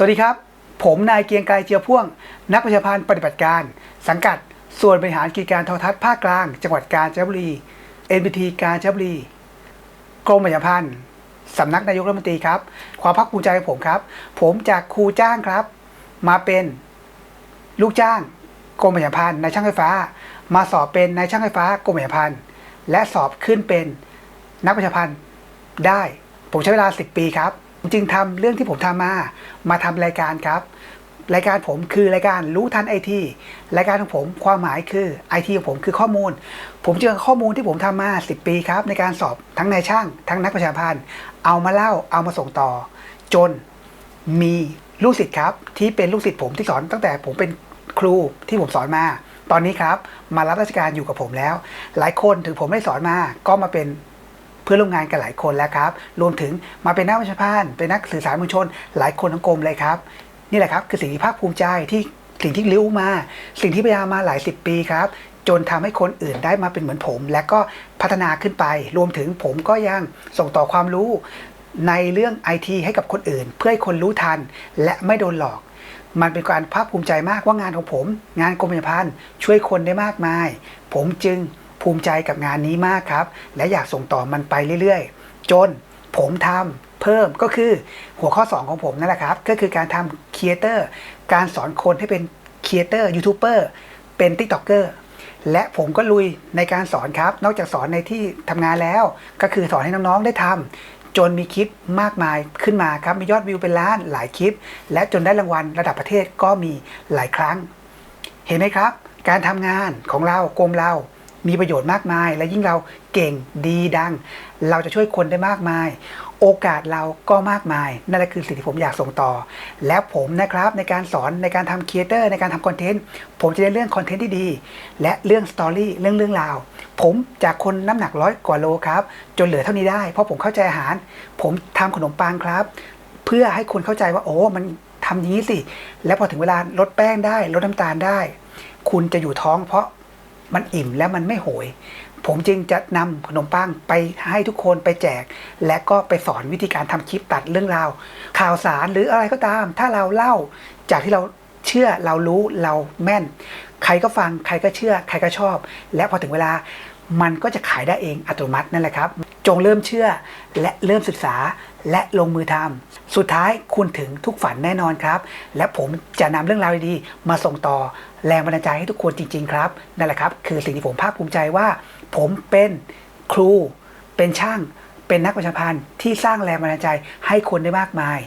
สวัสดีครับ ผมนายเกียงไกรเจียวพ่วง นักประชาพันธ์ปฏิบัติการ สังกัด ส่วนบริหารกิจการโทรทัศน์ภาคกลาง จังหวัดกาญจนบุรี NBT กาญจนบุรีกรมประชาพันธ์สำนักนายกรัฐมนตรีครับ ความภาคภูมิใจของผมครับ ผมจากครูจ้างครับ มาเป็นลูกจ้างกรมประชาพันธ์นายช่างไฟฟ้า มาสอบเป็นนายช่างไฟฟ้ากรมประชาพันธ์และสอบขึ้นเป็นนักประชาพันธ์ได้ ผมใช้เวลา 10 ปีครับ จึงทำเรื่องที่ผมทำมา มาทำรายการครับ รายการผมคือรายการรู้ทันไอทีรายการของผมความหมายคือไอทีของผมคือข้อมูล ผมเจอข้อมูลที่ผมทำมา 10 ปีครับ ในการสอบทั้งนายช่าง ทั้งนักประชาพันธ์เอามาเล่าเอามาส่งต่อ จนมีลูกศิษย์ครับ ที่เป็นลูกศิษย์ผมที่สอนตั้งแต่ผมเป็นครูที่ผมสอนมา ตอนนี้ครับ มารับราชการอยู่กับผมแล้ว หลายคนถึงผมไม่ได้สอนมาก็มาเป็น พื่อนร่วมงานกันหลายคนแล้วครับ รวมถึงมาเป็นนักวิชาพันธ์เป็นนักสื่อสารมวลชน หลายคนทั้งกรมเลยครับ นี่แหละครับคือสิ่งที่ภาคภูมิใจที่สิ่งที่รู้วมา สิ่งที่พยายามมาหลายสิบปีครับ จนทำให้คนอื่นได้มาเป็นเหมือนผม และก็พัฒนาขึ้นไป รวมถึงผมก็ยังส่งต่อความรู้ในเรื่องไอทีให้กับคนอื่น เพื่อให้คนรู้ทัน และไม่โดนหลอกมันเป็นการภาคภูมิใจมากว่างานของผม งานกรมประชาพันธ์ช่วยคนได้มากมาย ผมจึง ภูมิใจกับงานนี้มากครับ และอยากส่งต่อมันไปเรื่อยๆ จนผมทำเพิ่มก็คือหัวข้อ 2 ของผมนั่นแหละครับ ก็คือการทำครีเอเตอร์การสอนคนให้เป็นครีเอเตอร์ยูทูบเบอร์เป็นติ๊กต็อกเกอร์และผมก็ลุยในการสอนครับ นอกจากสอนในที่ทำงานแล้ว ก็คือสอนให้น้องๆได้ทำจนมีคลิปมากมายขึ้นมาครับ มียอดวิวเป็นล้านหลายคลิป และจนได้รางวัลระดับประเทศก็มีหลายครั้ง เห็นไหมครับ การทำงานของเรากรมเรา มีประโยชน์มากมาย และยิ่งเราเก่งดีดัง เราจะช่วยคนได้มากมาย โอกาสเราก็มากมาย นั่นแหละคือสิ่งที่ผมอยากส่งต่อ และผมนะครับในการสอนในการทำครีเอเตอร์ในการทำคอนเทนต์ผมจะเน้เรื่องคอนเทนต์ที่ดี และเรื่องสตอรี่เรื่องเรื่องราว ผมจากคนน้ำหนักร้อยกว่าโลครับ จนเหลือเท่านี้ได้ เพราะผมเข้าใจอาหาร ผมทำขนมปังครับ เพื่อให้คนเข้าใจว่าโอ้มันทำอย่างนี้สิ แล้วพอถึงเวลาลดแป้งได้ลดน้ำตาลได้ คุณจะอยู่ท้องเพราะ มันอิ่มแล้วมันไม่โหย ผมจึงจะนำขนมปังไปให้ทุกคนไปแจก และก็ไปสอนวิธีการทำคลิปตัดเรื่องราว ข่าวสารหรืออะไรก็ตาม ถ้าเราเล่าจากที่เราเชื่อเรารู้เราแม่น ใครก็ฟังใครก็เชื่อ ใครก็ชอบ และพอถึงเวลา มันก็จะขายได้เองอัตโนมัตินั่นแหละครับ จงเริ่มเชื่อและเริ่มศึกษาและลงมือทำสุดท้ายคุณถึงทุกฝันแน่นอนครับ และผมจะนำเรื่องราวดีๆมาส่งต่อแรงบันดาลใจให้ทุกคนจริง ๆ ครับนั่นแหละครับ คือสิ่งที่ผมภาคภูมิใจว่า ผมเป็นครู เป็นช่าง เป็นนักประชาพันธ์ที่สร้างแรงบันดาลใจให้คนได้มากมาย